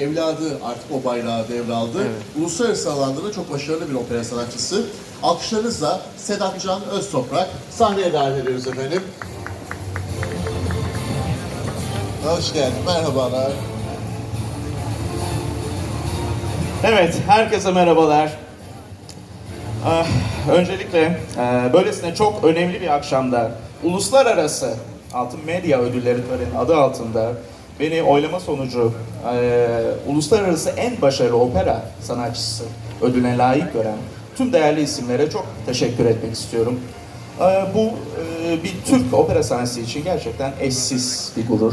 Evladı artık o bayrağı devraldı. Uluslararası alanda da çok başarılı bir opera sanatçısı. Alkışlarınızla Sedat Can Öztoprak sahneye davet ediyoruz efendim. Hoş geldin, merhabalar. Evet, herkese merhabalar. Ah, öncelikle e, böylesine çok önemli bir akşamda uluslararası Altın Medya Ödülleri töreni adı altında beni oylama sonucu e, uluslararası en başarılı opera sanatçısı ödülüne layık gören tüm değerli isimlere çok teşekkür etmek istiyorum. E, bu e, bir Türk opera sanatçısı için gerçekten eşsiz bir gurur.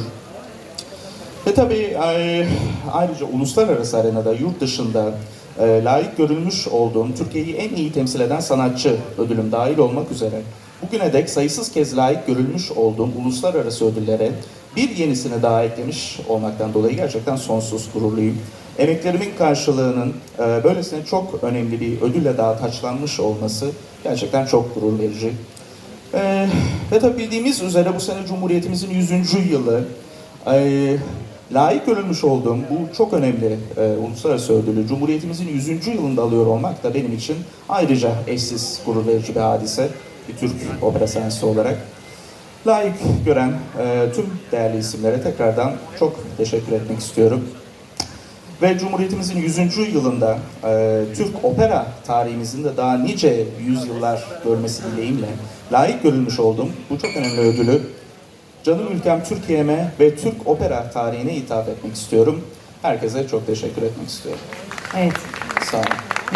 Ve tabii ay- ayrıca uluslararası arenada, yurt dışında e, layık görülmüş olduğum Türkiye'yi en iyi temsil eden sanatçı ödülüm dahil olmak üzere bugüne dek sayısız kez layık görülmüş olduğum uluslararası ödüllere bir yenisini daha eklemiş olmaktan dolayı gerçekten sonsuz gururluyum. Emeklerimin karşılığının e, böylesine çok önemli bir ödülle daha taçlanmış olması gerçekten çok gurur verici. Ee, ve tabii bildiğimiz üzere bu sene Cumhuriyetimizin 100. yılı. Ee, layık görülmüş olduğum bu çok önemli e, uluslararası ödülü Cumhuriyetimizin 100. yılında alıyor olmak da benim için ayrıca eşsiz gurur verici bir hadise. Bir Türk opera olarak. Layık gören e, tüm değerli isimlere tekrardan çok teşekkür etmek istiyorum. Ve Cumhuriyetimizin 100. yılında e, Türk opera tarihimizin de daha nice yüzyıllar görmesi dileğimle layık görülmüş olduğum bu çok önemli ödülü canım ülkem Türkiye'me ve Türk opera tarihine hitap etmek istiyorum. Herkese çok teşekkür etmek istiyorum. Evet, Sağ olun.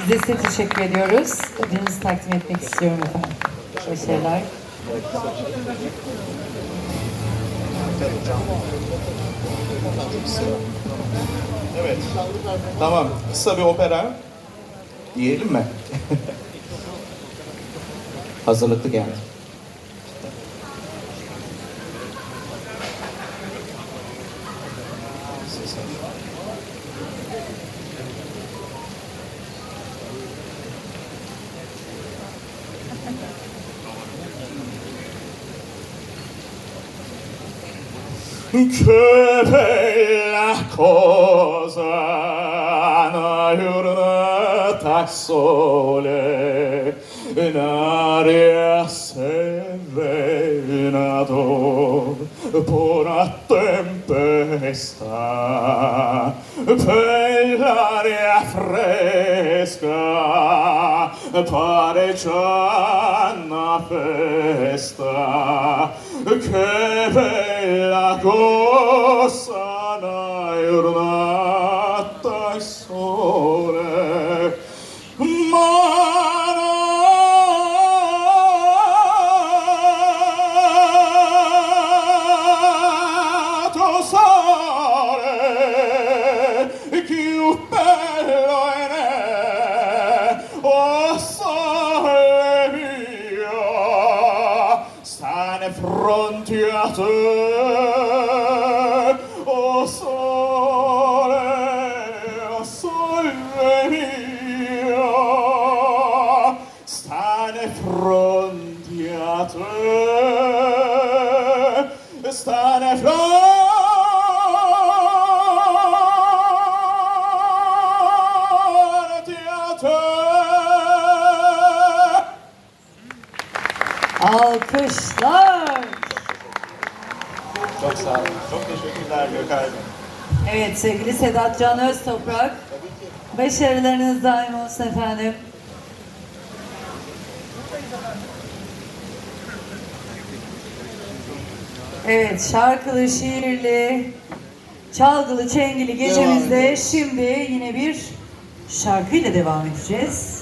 biz de size teşekkür ediyoruz. Ödülünüzü takdim etmek istiyorum efendim. Başarılar. Evet. Tamam. Kısa bir opera diyelim mi? Hazırlıklı geldi. che bella cosa naurna giornata sole in aria serenato pura tempesta per l'aria fresca pare già una festa che bella cosa e sole från teatern och sole, sole mia Stane från teatern, stane från Alkışlar. Çok sağ olun. Çok teşekkürler Gökay Evet sevgili Sedat Can Öztoprak. Başarılarınız daim olsun efendim. Evet şarkılı, şiirli, çalgılı, çengili gecemizde şimdi yine bir şarkıyla devam edeceğiz.